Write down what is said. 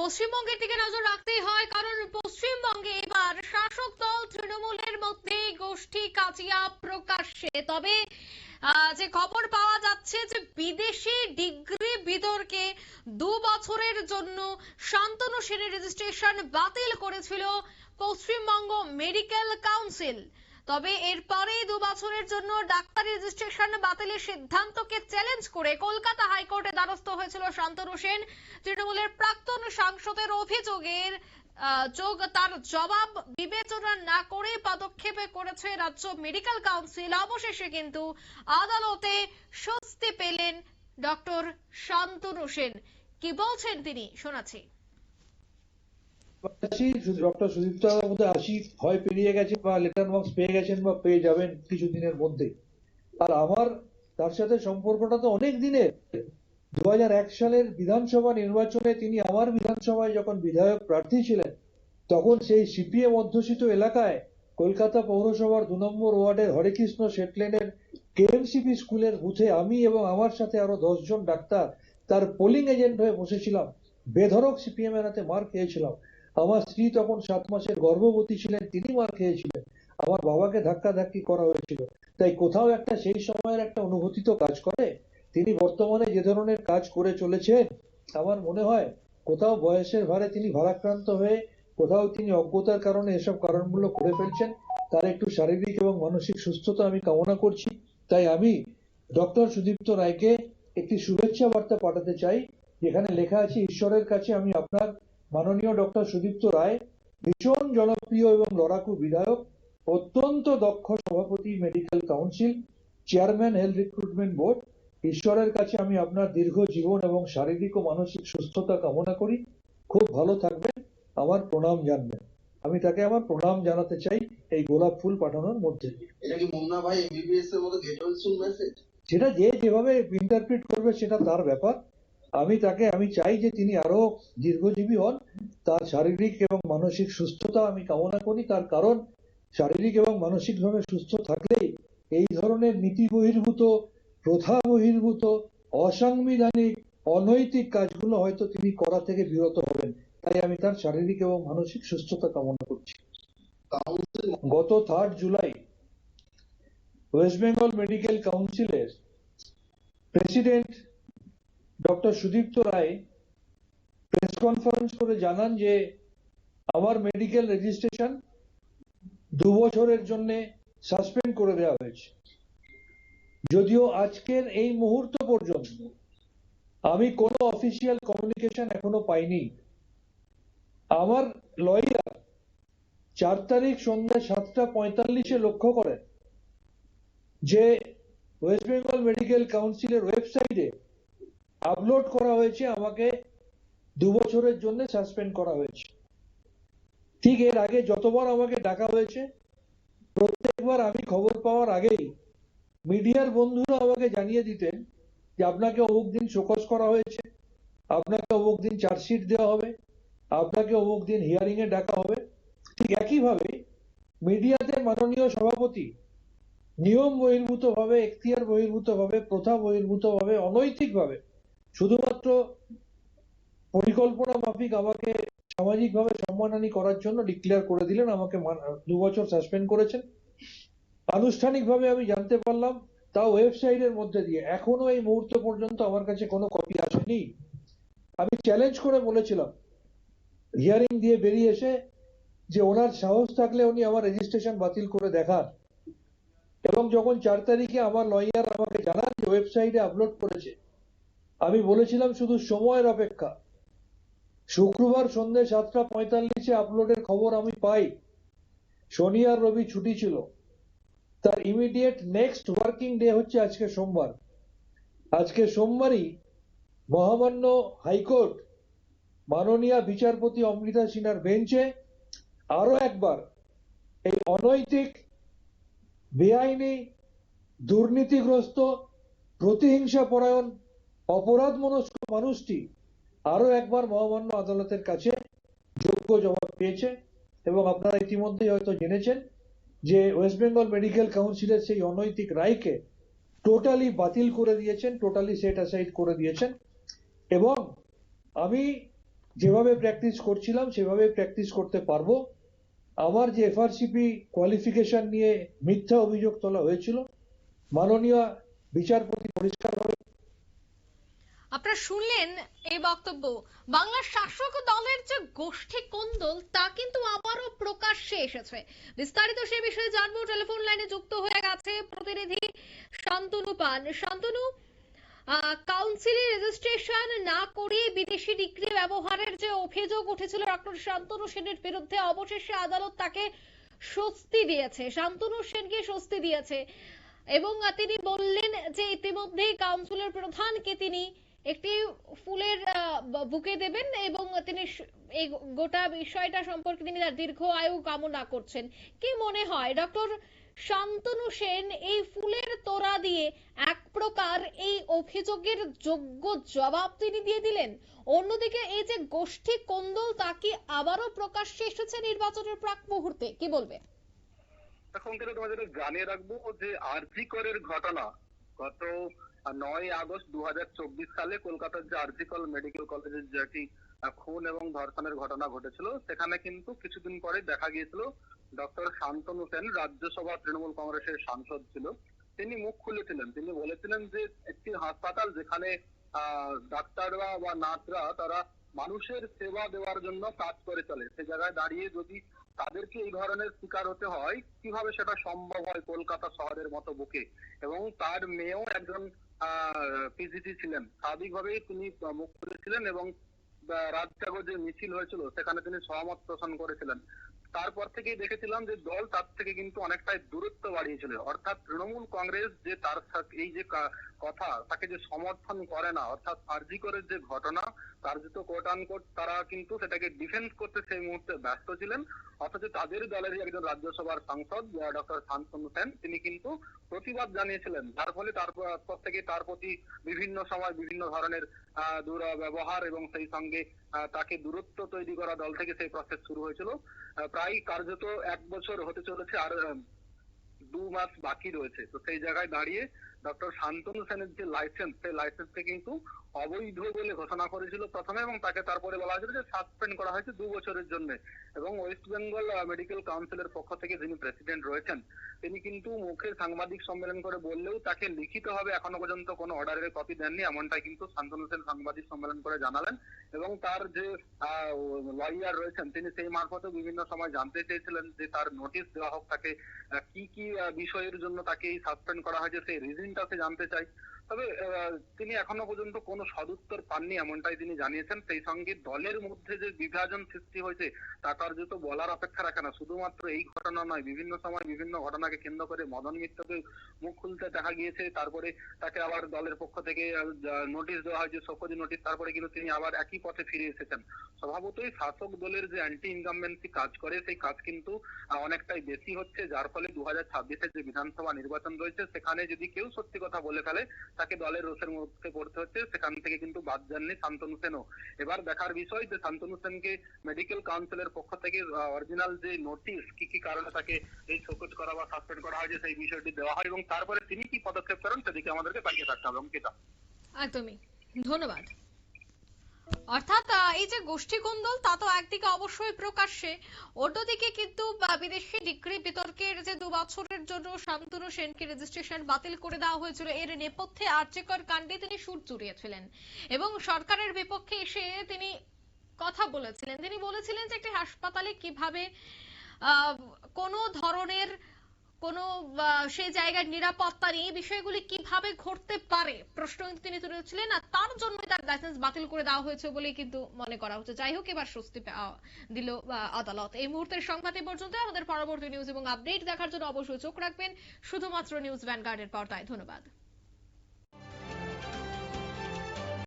পশ্চিমবঙ্গের দিকে নজর রাখতেই হয়, কারণ পশ্চিমবঙ্গে এবার শাসক দল তৃণমূলের মধ্যে গোষ্ঠী কাজিয়া প্রকাশ্যে। তবে যে খবর পাওয়া যাচ্ছে যে বিদেশি ডিগ্রি বিতর্কে দু বছরের জন্য শান্তনু সেনের রেজিস্ট্রেশন বাতিল করেছিল পশ্চিমবঙ্গ মেডিকেল কাউন্সিল। তবে এরপরেই দু বছরের জন্য ডাক্তারি রেজিস্ট্রেশন বাতিলের সিদ্ধান্তকে চ্যালেঞ্জ করে কলকাতা হাইকোর্টে দ্বারস্থ হয়েছিল শান্তনু সেন। তৃণমূলের প্রাক্তন সাংসদের অভিযোগের যোগ তার জবাব বিবেচনা না করে পদক্ষেপে করেছে রাজ্য মেডিকেল কাউন্সিল। অবশেষে কিন্তু আদালতে স্বস্তি পেলেন ডক্টর শান্তনু সেন। কি বলছেন তিনি? শোনাচ্ছি। ডক্টর পেরিয়ে গেছে বা লেটার পেয়ে গেছেন বা পেয়ে যাবেন কিছুদিনের মধ্যে। আর আমার, তার সাথে সম্পর্কটা তো অনেক দিনের। দু সালের বিধানসভা নির্বাচনে তিনি আমার বিধানসভায় যখন বিধায়ক প্রার্থী ছিলেন, তখন সেই সিপিএম অধ্যুষিত এলাকায় কলকাতা পৌরসভার দু নম্বর ওয়ার্ডের হরেকৃষ্ণ শেটলেনের কেএমসিপি স্কুলের বুথে আমি এবং আমার সাথে আরও দশজন ডাক্তার তার পোলিং এজেন্ট হয়ে বসেছিলাম। বেধরক সিপিএম এর হাতে মার খেয়েছিলাম। আমার স্ত্রী তখন সাত মাসের গর্ভবতী ছিলেন, তিনি মার খেয়েছিলেন। আমার বাবাকে ধাক্কা ধাক্কি করা হয়েছিল। তাই কোথাও একটা সেই সময়ের একটা অনুভূতি তো কাজ করে। তিনি বর্তমানে যে ধরনের কাজ করে চলেছেন, আমার মনে হয় কোথাও বয়সের ভারে তিনি ভারাক্রান্ত হয়ে, কোথাও তিনি অজ্ঞতার কারণে এসব কারণগুলো করে ফেলছেন। তার একটু শারীরিক এবং মানসিক সুস্থতা আমি কামনা করছি। তাই আমি ডক্টর সুদীপ্ত রায়কে একটি শুভেচ্ছা বার্তা পাঠাতে চাই, যেখানে লেখা আছে, ঈশ্বরের কাছে আমি আপনার মাননীয় ডক্টর সুদীপ্ত রায় ভীষণ জনপ্রিয় এবং লড়াকু বিধায়ক অত্যন্ত দক্ষ সভাপতি medical council chairman health recruitment board ঈশ্বরের কাছে আমি আপনার দীর্ঘ জীবন এবং শারীরিক ও মানসিক সুস্থতা কামনা করি। খুব ভালো থাকবেন আমার প্রণাম জানবেন। আমি তাকে আমার প্রণাম জানাতে চাই এই গোলাপ ফুল পাঠানোর মধ্যে দিয়ে। এটা কি মুন্না ভাই এমবিবিএস এর মতো মেসেজ সেটা যে যেভাবে ইন্টারপ্রিট করবে সেটা তার ব্যাপার। আমি তাকে, আমি চাই যে তিনি আরও দীর্ঘজীবী হন। তার শারীরিক এবং মানসিক সুস্থতা আমি কামনা করি। তার কারণ, শারীরিক এবং মানসিকভাবে সুস্থ থাকলেই এই ধরনের নীতি বহির্ভূত প্রথা বহির্ভূত অসাংবিধানিক, অনৈতিক কাজগুলো হয়তো তিনি করা থেকে বিরত হবেন। তাই আমি তার শারীরিক এবং মানসিক সুস্থতা কামনা করছি। গত third July West Bengal medical কাউন্সিলের president doctor Sudipta Roy press conference করে জানান যে আমার মেডিকেল রেজিস্ট্রেশন দু বছরের জন্য সাসপেন্ড করে দেওয়া হয়েছে। যদিও আজকের এই মুহূর্ত পর্যন্ত আমি কোনো অফিসিয়াল কমিউনিকেশন এখনও পাইনি। আমার লয়ার চার তারিখ সন্ধ্যা সাতটা পঁয়তাল্লিশে লক্ষ্য করেন যে ওয়েস্ট বেঙ্গল মেডিকেল কাউন্সিলের ওয়েবসাইটে আপলোড করা হয়েছে, আমাকে দু বছরের জন্য সাসপেন্ড করা হয়েছে। ঠিক এর আগে যতবার আমাকে ডাকা হয়েছে, প্রত্যেকবার আমি খবর পাওয়ার আগেই মিডিয়ার বন্ধুরা আমাকে জানিয়ে দিতেন যে আপনাকে অমুক দিন শোকজ করা হয়েছে, আপনাকে অমুক দিন চার্জশিট দেওয়া হবে, আপনাকে অমুক দিন হিয়ারিং এ ডাকা হবে। ঠিক একইভাবে মিডিয়াতে মাননীয় সভাপতি নিয়ম বহির্ভূত ভাবে এখতিয়ার বহির্ভূত ভাবে প্রথা বহির্ভূত ভাবে অনৈতিক ভাবে শুধুমাত্র পরিকল্পনা মাফিক আমাকে সামাজিকভাবে সম্মানহানি করার জন্য ডিক্লেয়ার করে দিলেন, আমাকে দু বছর সাসপেন্ড করেছেন। আনুষ্ঠানিকভাবে আমি জানতে পারলাম, তাও ওয়েবসাইটের মধ্যে দিয়ে। এখনও এই মুহূর্ত পর্যন্ত আমার কাছে কোনো কপি আসেনি। আমি চ্যালেঞ্জ করে বলেছিলাম হিয়ারিং দিয়ে বেরিয়ে এসে যে ওনার সাহস থাকলে উনি আমার রেজিস্ট্রেশন বাতিল করে দেখান। এবং যখন চার তারিখে আমার লয়ার আমাকে জানান যে ওয়েবসাইটে আপলোড করেছে আমি বলেছিলাম শুধু সময়ের অপেক্ষা। শুক্রবার সন্ধ্যে সাতটা পঁয়তাল্লিশে আপলোডের খবর আমি পাই। শনি আর রবি ছুটি ছিল। তার ইমিডিয়েট নেক্সট ওয়ার্কিং ডে হচ্ছে আজকে সোমবার। আজকে সোমবারই মহামান্য হাইকোর্ট মাননীয় বিচারপতি অমৃতা সিনহার বেঞ্চে আরও একবার এই অনৈতিক, বেআইনি, দুর্নীতিগ্রস্ত প্রতিহিংসা পরায়ণ অপরাধ মনস্ক মানুষটি আরও একবার মহামান্য আদালতের কাছে যোগ্য জবাব পেয়েছে এবং আপনারা ইতিমধ্যেই হয়তো জেনেছেন যে ওয়েস্ট বেঙ্গল মেডিকেল কাউন্সিলের সেই অনৈতিক রায়কে টোটালি বাতিল করে দিয়েছেন, টোটালি সেট অ্যাসাইড করে দিয়েছেন। এবং আমি যেভাবে প্র্যাকটিস করছিলাম সেভাবে প্র্যাকটিস করতে পারব। আমার যে এফআরসিপি কোয়ালিফিকেশন নিয়ে মিথ্যা অভিযোগ তোলা হয়েছিল, মাননীয় বিচারপতি পরিষ্কারভাবে আপনারা শুনলেন এই বক্তব্য। বাংলার শাসক দলের যে গোষ্ঠী কোন্দল তা কিন্তু আবারও প্রকাশ্যে এসেছে। বিস্তারিত সে বিষয়ে জানব। টেলিফোন লাইনে যুক্ত হয়ে গেছে প্রতিনিধি শান্তনু পান শান্তনু কাউন্সিলে রেজিস্ট্রেশন না করে বিদেশি ডিগ্রি ব্যবহারের যে অভিযোগ উঠেছিল ডক্টর শান্তনু সেনের বিরুদ্ধে, অবশেষে আদালত তাকে স্বস্তি দিয়েছে। শান্তনু সেনকে স্বস্তি দিয়েছে। এবং তিনি বললেন যে ইতিমধ্যেই কাউন্সিলের প্রধানকে তিনি একটি ফুলের বুকে দেবেন এবং তিনি এই গোটা বিষয়টা সম্পর্কে তিনি তার দীর্ঘ আয়ু কামনা করছেন। কি মনে হয়, ডক্টর শান্তনু সেন এই ফুলের তোড়া দিয়ে এক প্রকার এই অভিযোগের যোগ্য জবাব তিনি দিয়ে দিলেন? অন্যদিকে এই যে গোষ্ঠী কোন্দল, তা কি আবারও প্রকাশ্যে এসেছে নির্বাচনের প্রাক মুহূর্তে? কি বলবে? এখন থেকে তোমাদের জানিয়ে রাখব যে আরজি করের ঘটনা গত নয় আগস্ট দু হাজার চব্বিশ সালে কলকাতার যে আরজি কল মেডিকেল কলেজের যেটি খুন এবং ধর্ষণের ঘটনা ঘটেছিল, সেখানে কিন্তু কিছুদিন পরে দেখা গিয়েছিল ডক্টর শান্তনু সেন, রাজ্যসভা তৃণমূল কংগ্রেসের সাংসদ ছিল। তিনি মুখ খুলেছিলেন, তিনি বলেছিলেন যে একটি হাসপাতাল যেখানে ডাক্তাররা বা নার্সরা তারা মানুষের সেবা দেওয়ার জন্য কাজ করে চলে। সে জায়গায় দাঁড়িয়ে যদি তাদেরকে এই ধরনের শিকার হতে হয়, কীভাবে সেটা সম্ভব হয় কলকাতা শহরের মতো বুকে? এবং তার মেয়েও একজন পিজিটি ছিলেন। স্বাভাবিকভাবেই তিনি মুখ খুলেছিলেন এবং আহ, যে মিছিল হয়েছিল সেখানে তিনি সহমত পোষণ করেছিলেন। তারপর থেকেই দেখেছিলাম যে দল তার থেকে কিন্তু অনেকটাই দূরত্ব বাড়িয়েছিল। অর্থাৎ তৃণমূল কংগ্রেস যে তার এই যে কথা তাকে যে সমর্থন করে না অর্থাৎ আরজিকরের যে ঘটনা কার্যত কোট আনকোট তারা কিন্তু সেটাকে ডিফেন্স করতে সেই মুহূর্তে ব্যস্ত ছিলেন। অথচ তাদের দলেরই একজন রাজ্যসভার সাংসদ ডক্টর শান্তনু সেন তিনি কিন্তু প্রতিবাদ জানিয়েছিলেন। যার ফলে তারপর থেকে তার প্রতি বিভিন্ন সময় বিভিন্ন ধরনের আহ, দুর্ব্যবহার এবং সেই সঙ্গে তাকে দূরত্ব তৈরি করা দল থেকে সেই প্রসেস শুরু হয়েছিল। প্রায় কার্যত এক বছর হতে চলেছে আর দু মাস বাকি রয়েছে। তো সেই জায়গায় দাঁড়িয়ে ডক্টর শান্তনু সেনের যে লাইসেন্স সেই লাইসেন্সকে কিন্তু অবৈধ বলে ঘোষণা করেছিল প্রথমে এবং তাকে তারপরে বলা হয়েছিল যে সাসপেন্ড করা হয়েছে দু বছরের জন্য। এবং ওয়েস্ট বেঙ্গল মেডিকেল কাউন্সিলের পক্ষ থেকে যিনি প্রেসিডেন্ট রয়েছেন, তিনি কিন্তু মুখে সাংবাদিক সম্মেলন করে বললেও তাকে লিখিত ভাবে এখনও পর্যন্ত কোনো অর্ডারের কপি দেননি, এমনটাই কিন্তু শান্তনু সেন সাংবাদিক সম্মেলন করে জানালেন। এবং তার যে লয়ার রয়েছেন, তিনি সেই মারফতে বিভিন্ন সময় জানতে চেয়েছিলেন যে তার নোটিশ দেওয়া হোক, তাকে কি কি বিষয়ের জন্য তাকে সাসপেন্ড করা হয়েছে, সেই রিজনটা সে জানতে চাই। তবে তিনি এখনও পর্যন্ত কোনো সদুত্তর পাননি এমনটাই তিনি জানিয়েছেন। সেই সঙ্গে দলের মধ্যে যে বিভাজন সৃষ্টি হয়েছে, তা তার যত বলার অপেক্ষা রাখে না। শুধুমাত্র এই ঘটনা নয়, বিভিন্ন সময় বিভিন্ন ঘটনাকে কেন্দ্র করে মদন মিত্রকে মুখ খুলতে দেখা গিয়েছে। তারপরে তাকে আবার দলের পক্ষ থেকে নোটিশ দেওয়া হয়েছে শোকজ নোটিশ, তারপরে কিন্তু তিনি আবার একই পথে ফিরে এসেছেন। স্বভাবতই শাসক দলের যে অ্যান্টি ইনকামবেন্সি কাজ করে, সেই কাজ কিন্তু অনেকটাই বেশি হচ্ছে। যার ফলে দু হাজার যে বিধানসভা নির্বাচন রয়েছে, সেখানে যদি কেউ সত্যি কথা বলে ফেলে তাকে দলের রোষের মধ্যে পড়তে হচ্ছে, সেখান থেকে কিন্তু বাদ যাননি শান্তনু সেনও। এবার দেখার বিষয় যে শান্তনু সেনকে মেডিকেল কাউন্সিলের পক্ষ থেকে অরিজিনাল যে নোটিশ কি কি কারণে তাকে এই শোকজ করা বা সাসপেন্ড করা হয়েছে সেই বিষয়টি দেওয়া হয় এবং তারপরে তিনি কি পদক্ষেপ করেন সেদিকে আমাদেরকে তাকিয়ে থাকতে হবে। অঙ্কিতা। একদমই। ধন্যবাদ। অর্থাৎ এই যে গোষ্ঠী কোন্দল, তা তো একদিকে অবশ্যই প্রকাশ্যে। অন্যদিকে কিন্তু বিদেশি ডিগ্রি বিতর্কের যে দু বছরের জন্য শান্তনু সেনকে রেজিস্ট্রেশন বাতিল করে দেওয়া হয়েছিল, এর নেপথ্যে আর্যকর কাণ্ডে তিনি সুর চুরিয়েছিলেন এবং সরকারের বিপক্ষে এসে তিনি কথা বলেছিলেন। তিনি বলেছিলেন যে একটি হাসপাতালে কীভাবে কোনো ধরনের কোনো সেই জায়গার নিরাপত্তা নেই। বিষয়গুলি কীভাবে ঘটতে পারে? প্রশ্ন কিন্তু তিনি তুলেছিলেন, আর তার জন্য তার লাইসেন্স বাতিল করে দেওয়া হয়েছে বলে কিন্তু মনে করা হচ্ছে। যাই হোক, এবার স্বস্তি দিল আদালত। এই মুহূর্তের সংবাদ পর্যন্ত, আমাদের পরবর্তী নিউজ এবং আপডেট দেখার জন্য অবশ্যই চোখ রাখবেন। শুধুমাত্র নিউজ ভ্যানগার্ডের পর্দায়। ধন্যবাদ।